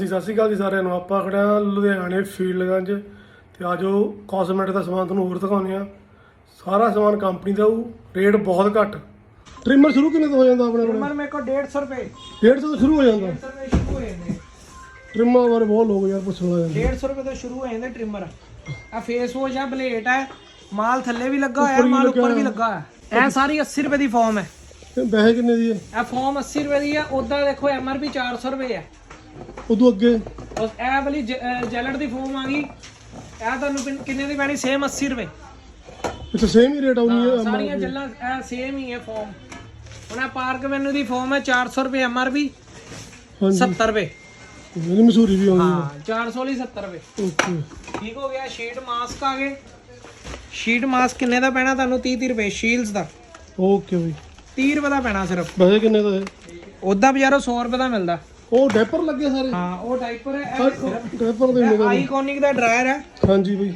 ਜੀ ਸਤਿ ਸ਼੍ਰੀ ਅਕਾਲ ਜੀ ਸਾਰਿਆਂ ਨੂੰ। ਆਪਾਂ ਖੜਿਆ ਲੁਧਿਆਣੇ ਫੀਲਡ ਗੰਜ ਤੇ ਆਜੋ ਕਾਸਮੈਟਿਕ ਦਾ ਸਮਾਨ ਤੁਹਾਨੂੰ ਹੋਰ ਦਿਖਾਉਂਦੇ ਆ ਸਾਰਾ ਸਮਾਨ ਕੰਪਨੀ ਦਾ ਉਹ ਰੇਟ ਬਹੁਤ ਘੱਟ। ਟ੍ਰਿਮਰ ਸ਼ੁਰੂ ਕਿੰਨੇ ਤੋਂ ਹੋ ਜਾਂਦਾ ਆਪਣਾ ਟ੍ਰਿਮਰ ਮੇਰੇ ਕੋਲ 150 ਰੁਪਏ। 150 ਤੋਂ ਸ਼ੁਰੂ ਹੋ ਜਾਂਦਾ। 150 ਰੁਪਏ ਸ਼ੁਰੂ ਹੋ ਜਾਂਦੇ। ਟ੍ਰਿਮਰ ਬਾਰੇ ਬਹੁਤ ਲੋਕ ਯਾਰ ਪੁੱਛਣ ਲੱਗ ਜਾਂਦੇ। 150 ਰੁਪਏ ਤੋਂ ਸ਼ੁਰੂ ਹੋ ਜਾਂਦੇ ਟ੍ਰਿਮਰ ਆ ਫੇਸ ਵਾਸ਼ ਆ ਬਲੇਟ ਆ ਮਾਲ ਥੱਲੇ ਵੀ ਲੱਗਾ ਹੋਇਆ ਮਾਲ ਉੱਪਰ ਵੀ ਲੱਗਾ ਹੋਇਆ। ਐ ਸਾਰੀ 80 ਰੁਪਏ ਦੀ ਫਾਰਮ ਹੈ। ਵੈਸੇ ਕਿੰਨੇ ਦੀ ਹੈ? ਇਹ ਫਾਰਮ 80 ਰੁਪਏ ਦੀ ਆ ਉਦਾਂ ਦੇਖੋ ਐਮਆਰਪੀ 400 ਰੁਪਏ ਆ। ਉਦੋਂ ਅੱਗੇ। ਉਸ ਇਹ ਵਾਲੀ ਜੈਲਟ ਦੀ ਫਾਰਮ ਆ ਗਈ। ਇਹ ਤੁਹਾਨੂੰ ਕਿੰਨ- ਕਿੰਨੇ ਦੀ ਪੈਣੀ? ਸੇਮ 80 ਰੁਪਏ। ਅੱਛਾ ਸੇਮ ਹੀ ਰੇਟ ਆਉਣੀ ਹੈ ਸਾਰੀਆਂ ਜੱਲਾਂ ਇਹ ਸੇਮ ਹੀ ਹੈ ਫਾਰਮ ਹੁਣ ਇਹ ਪਾਰਕ ਵੈਨਿਊ ਦੀ ਫਾਰਮ ਹੈ 400 ਰੁਪਏ ਐਮਆਰਪੀ ਹਾਂਜੀ। 70 ਰੁਪਏ। ਮੇਰੀ ਮਸ਼ਹੂਰੀ ਵੀ ਆਉਣੀ ਹਾਂ। 400 ਲਈ 70 ਰੁਪਏ। ਹੈ ਓਕੇ। ਠੀਕ ਹੋ ਗਿਆ ਸ਼ੀਟ ਮਾਸਕ ਆ ਗਏ। ਸ਼ੀਟ ਮਾਸਕ ਕਿੰਨੇ ਦਾ ਪੈਣਾ ਤੁਹਾਨੂੰ? 30 30 ਰੁਪਏ ਸ਼ੀਲਸ ਦਾ। ਓਕੇ ਬਈ। 30 ਰੁਪਏ ਦਾ ਪੈਣਾ ਸਿਰਫ। ਵੈਸੇ ਕਿੰਨੇ ਦਾ ਹੈ? ਉਦਾਂ ਬਾਜ਼ਾਰੋਂ 100 ਰੁਪਏ ਦਾ ਮਿਲਦਾ। ਉਹ ਡੈਪਰ ਲੱਗੇ ਸਾਰੇ? ਹਾਂ ਉਹ ਡਾਈਪਰ ਹੈ ਡੈਪਰ ਦੇ ਮਿਲਦੇ ਆਈਕੋਨਿਕ ਦਾ ਡਰਾਇਰ ਹੈ। ਹਾਂਜੀ ਬਈ।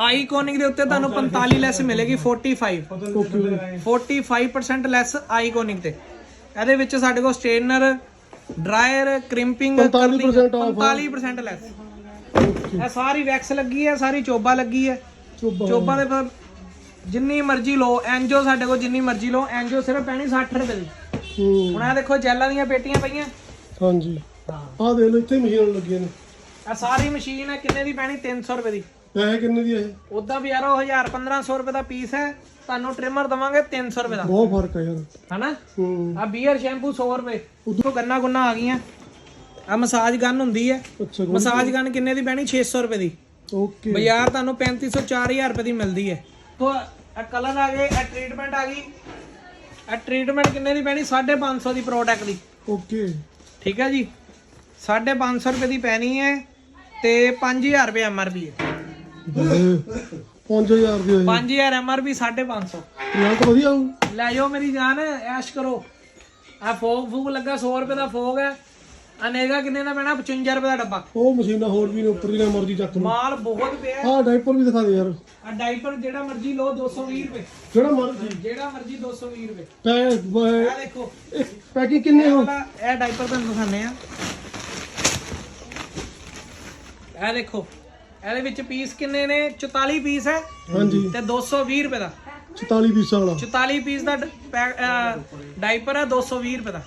ਆਈਕੋਨਿਕ ਦੇ ਉੱਤੇ ਤੁਹਾਨੂੰ 45 ਲੈਸ ਮਿਲੇਗੀ 45 ਓਕੇ ਬਈ 45% ਲੈਸ ਆਈਕੋਨਿਕ ਤੇ। ਇਹਦੇ ਵਿੱਚ ਸਾਡੇ ਕੋਲ ਸਟੇਨਰ ਡਰਾਇਰ ਕ੍ਰਿੰਪਿੰਗ 45% off 45% ਲੈਸ ਇਹ ਸਾਰੀ ਵੈਕਸ ਲੱਗੀ ਹੈ ਸਾਰੀ ਚੋਬਾ ਲੱਗੀ ਹੈ। ਚੋਬਾ। ਦੇ ਜਿੰਨੀ ਮਰਜ਼ੀ ਲਓ ਐਨਜੋ ਸਾਡੇ ਕੋਲ ਜਿੰਨੀ ਮਰਜ਼ੀ ਲਓ ਐਨਜੋ ਸਿਰਫ ਪੈਣੀ 60 ਰੁਪਏ ਦੀ। ਹੁਣ ਇਹ ਦੇਖੋ ਜੈਲਾਂ ਦੀਆਂ ਪੇਟੀਆਂ ਪਈਆਂ। ਹਾਂਜੀ। ਆਹ ਦੇਖ ਲਓ ਇੱਥੇ ਮਸ਼ੀਨ ਲੱਗੀਆਂ ਨੇ। ਇਹ ਸਾਰੀ ਮਸ਼ੀਨ ਹੈ ਕਿੰਨੇ ਦੀ ਪੈਣੀ? 300 ਰੁਪਏ ਦੀ। ਪੈਸੇ ਕਿੰਨੇ ਦੀ ਹੈ ਇਹ? ਉਦਾਂ ਵੀ ਯਾਰੋ 1000 1500 ਰੁਪਏ ਦਾ ਪੀਸ ਹੈ। ਤੁਹਾਨੂੰ ਟ੍ਰਿਮਰ ਦਵਾਂਗੇ 300 ਰੁਪਏ ਦਾ। ਬਹੁਤ ਫ਼ਰਕ ਹੈ ਯਾਰ। ਹਨਾ? ਹੂੰ। ਆ ਬੀਅਰ ਸ਼ੈਂਪੂ 100 ਰੁਪਏ। ਉਦੋਂ ਗੰਨਾ ਗੁੰਨਾ ਆ ਗਈਆਂ। ਆ ਮਸਾਜ ਗਨ ਹੁੰਦੀ ਹੈ। ਅੱਛਾ ਮਸਾਜ ਗਨ ਕਿੰਨੇ ਦੀ ਪੈਣੀ? 600 ਰੁਪਏ ਦੀ। ਓਕੇ ਬਾਜ਼ਾਰ ਤੁਹਾਨੂੰ 3500 4000 ਰੁਪਏ ਦੀ ਮਿਲਦੀ ਹੈ। ਤੋ ਇਹ ਕਲਰ ਆ ਗਏ ਇਹ ਟ੍ਰੀਟਮੈਂਟ ਆ ਗਈ। ਇਹ ਟ੍ਰੀਟਮੈਂਟ ਕਿੰਨੇ ਦੀ ਪੈਣੀ? 550 ਦੀ ਪ੍ਰੋਡਕਟ ਦੀ। ਓਕੇ ਠੀਕ ਹੈ ਜੀ? 550 ਰੁਪਏ ਦੀ ਪੈਣੀ ਹੈ ਤੇ 5000 ਰੁਪਏ ਐਮਆਰਪੀ ਹੈ। 5000 ਦੀ ਹੋਈ। 5000 ਐਮਆਰਪੀ 550 ਰਿਜ਼ਲਟ ਵਧੀਆ ਲੈ ਜਾਓ ਮੇਰੀ ਜਾਨ ਐਸ਼ ਕਰੋ। ਆ ਫੋਗ ਫੂਗ ਲੱਗਾ 100 ਰੁਪਏ ਦਾ ਫੋਗ ਹੈ। ਅਨੇਗਾ ਕਿੰਨੇ ਦਾ ਪੈਣਾ? 55 ਰੁਪਏ ਦਾ ਡੱਬਾ। ਉਹ ਮਸ਼ੀਨਾਂ ਹੋਰ ਵੀ ਨੇ ਉੱਪਰ ਦੀਆਂ ਮਰਜ਼ੀ ਚੱਕ ਲਓ। ਮਾਲ ਬਹੁਤ ਪਿਆ। ਆਹ ਡਾਈਪਰ ਵੀ ਦਿਖਾ ਦੇ ਯਾਰ। ਆ ਡਾਈਪਰ ਜਿਹੜਾ ਮਰਜ਼ੀ ਲਓ 220 ਰੁਪਏ। ਜਿਹੜਾ ਮਰਜ਼ੀ ਜਿਹੜਾ ਮਰਜ਼ੀ 220 ਰੁਪਏ। ਪੈ ਇਹ ਦੇਖੋ। ਪੈਕਿੰਗ ਕਿੰਨੇ ਹੋ? ਵਾਲਾ ਇਹ ਡਾਈਪਰ ਤੁਹਾਨੂੰ ਦਿਖਾਣੇ ਆ ਇਹ ਦੇਖੋ। ਇਹਦੇ ਵਿੱਚ ਪੀਸ ਕਿੰਨੇ ਨੇ? 44 ਪੀਸ ਹੈ। ਹਾਂਜੀ। ਤੇ 220 ਰੁਪਏ ਦਾ। 44 ਪੀਸਾਂ ਵਾਲਾ। 44 ਪੀਸ ਦਾ ਡ- ਪੈ- ਅਹ ਡਾਈਪਰ ਹੈ 220 ਰੁਪਏ ਦਾ।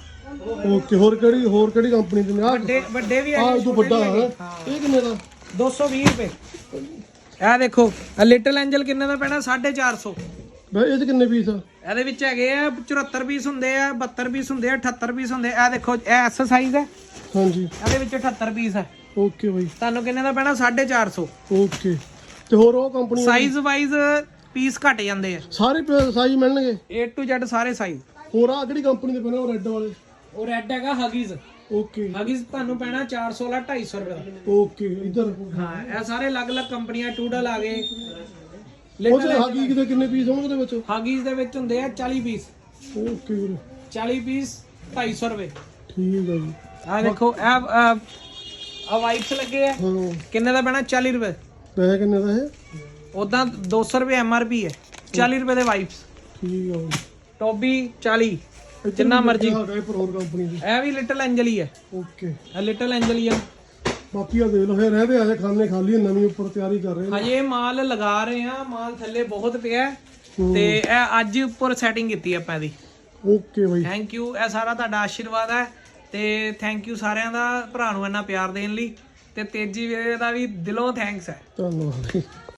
ਓਕੇ ਹੋਰ ਕਿਹੜੀ ਹੋਰ ਕਿਹੜੀ ਕੰਪਨੀ ਦੇ ਨੇ ਆਹ ਵੱਡੇ ਵੱਡੇ ਵੀ ਆਹ ਹੈਗੇ ਇਹ ਤੋਂ ਵੱਡਾ ਹੈ। ਇਹ ਕਿੰਨੇ ਦਾ? 220 ਰੁਪਏ। ਇਹ ਦੇਖੋ ਲਿਟਲ ਐਂਜਲ ਕਿੰਨੇ ਦਾ ਪੈਣਾ? 450 ਬਈ ਇਹ ਚ ਕਿੰਨੇ ਪੀਸ ਆ? ਇਹਦੇ ਵਿੱਚ ਹੈਗੇ ਆ 74 ਪੀਸ ਹੁੰਦੇ ਆ 72 ਪੀਸ ਹੁੰਦੇ ਆ 78 ਪੀਸ ਹੁੰਦੇ ਆ। ਇਹ ਦੇਖੋ ਇਹ ਐਸ ਸਾਈਜ਼ ਹੈ ਹਾਂਜੀ। ਇਹਦੇ ਵਿੱਚ 78 ਪੀਸ ਹੈ ਓਕੇ ਬਈ। ਤੁਹਾਨੂੰ ਕਿੰਨੇ ਦਾ ਪੈਣਾ? 450 ਓਕੇ। ਤੇ ਹੋਰ ਉਹ ਕੰਪਨੀ ਸਾਈਜ਼ ਵਾਈਜ਼ ਪੀਸ ਘਟ ਜਾਂਦੇ ਆ। ਸਾਰੇ ਸਾਈਜ਼ ਮਿਲਣਗੇ? A to Z ਸਾਰੇ ਸਾਈਜ਼ ਹੋਰ ਆ ਕਿਹੜੀ ਕੰਪਨੀ ਦੇ ਪੈਣੇ ਉਹ ਰੈੱਡ ਵਾਲੇ। ਉਹ ਰੈੱਡ ਹੈਗਾ ਹਗੀਜ਼। ਓਕੇ ਹਗੀਜ਼ ਤੁਹਾਨੂੰ ਪੈਣਾ 400 ਲਾ 250 ਰੁਪਏ। ਦਾ ਓਕੇ ਇੱਧਰ। ਹਾਂ ਇਹ ਸਾਰੇ ਅਲੱਗ-ਅਲੱਗ ਕੰਪਨੀਆਂ ਟੂਡਲ ਆ ਗਏ। ਉਹ ਚ ਦੇ ਕਿੰਨੇ ਪੀਸ ਹੋਣਗੇ ਉਹਦੇ ਵਿੱਚ? ਹਗੀਜ਼ ਦੇ ਵਿੱਚ ਹੁੰਦੇ ਆ 40 ਪੀਸ ਓਕੇ ਵੀਰੇ 40 ਪੀਸ 250 ਰੁਪਏ। ਠੀਕ ਆ ਜੀ। ਆ ਦੇਖੋ ਇਹ ਆ ਵਾਈਪਸ ਲੱਗੇ ਆ। ਹਾਂ। ਕਿੰਨੇ ਦਾ ਪੈਣਾ? 40 ਰੁਪਏ। ਪੈਸੇ ਕਿੰਨੇ ਦਾ ਇਹ? ਉਦਾਂ 200 ਰੁਪਏ ਐਮਆਰਪੀ ਹੈ। 40 ਰੁਪਏ ਦੇ ਵਾਈਪਸ ਠੀਕ ਆ ਜੀ। ਟੋਬੀ 40 ਜਿੰਨਾ ਮਰਜ਼ੀ। ਕੰਪਨੀ ਦੀ ਇਹ ਵੀ ਲਿਟਲ ਐਂਜਲ ਹੀ ਹੈ। ਓਕੇ ਇਹ ਲਿਟਲ ਐਂਜਲ ਹੀ ਆ। ਬਾਕੀ ਆ ਦੇਖ ਲਓ ਫਿਰ ਇਹਦੇ ਆਲੇ ਖਾਨੇ ਖਾਲੀ ਨਵੀਂ ਉੱਪਰ ਤਿਆਰੀ ਕਰ ਰਹੇ ਹਜੇ ਮਾਲ ਲਗਾ ਰਹੇ ਆ ਮਾਲ ਥੱਲੇ ਬਹੁਤ ਪਿਆ ਹੈ। ਤੇ ਇਹ ਅੱਜ ਉੱਪਰ ਸੈਟਿੰਗ ਕੀਤੀ ਆਪਾਂ ਇਹਦੀ। ਓਕੇ ਬਈ। ਥੈਂਕ ਯੂ ਇਹ ਸਾਰਾ ਤੁਹਾਡਾ ਆਸ਼ੀਰਵਾਦ ਹੈ। ਤੇ ਥੈਂਕ ਯੂ ਸਾਰਿਆਂ ਦਾ ਭਰਾ ਨੂੰ ਇੰਨਾ ਪਿਆਰ ਦੇਣ ਲਈ। ਤੇ ਤੇਜੀ ਵੀਰੇ ਦਾ ਵੀ ਦਿਲੋਂ ਥੈਂਕਸ ਹੈ। ਧੰਨਵਾਦ।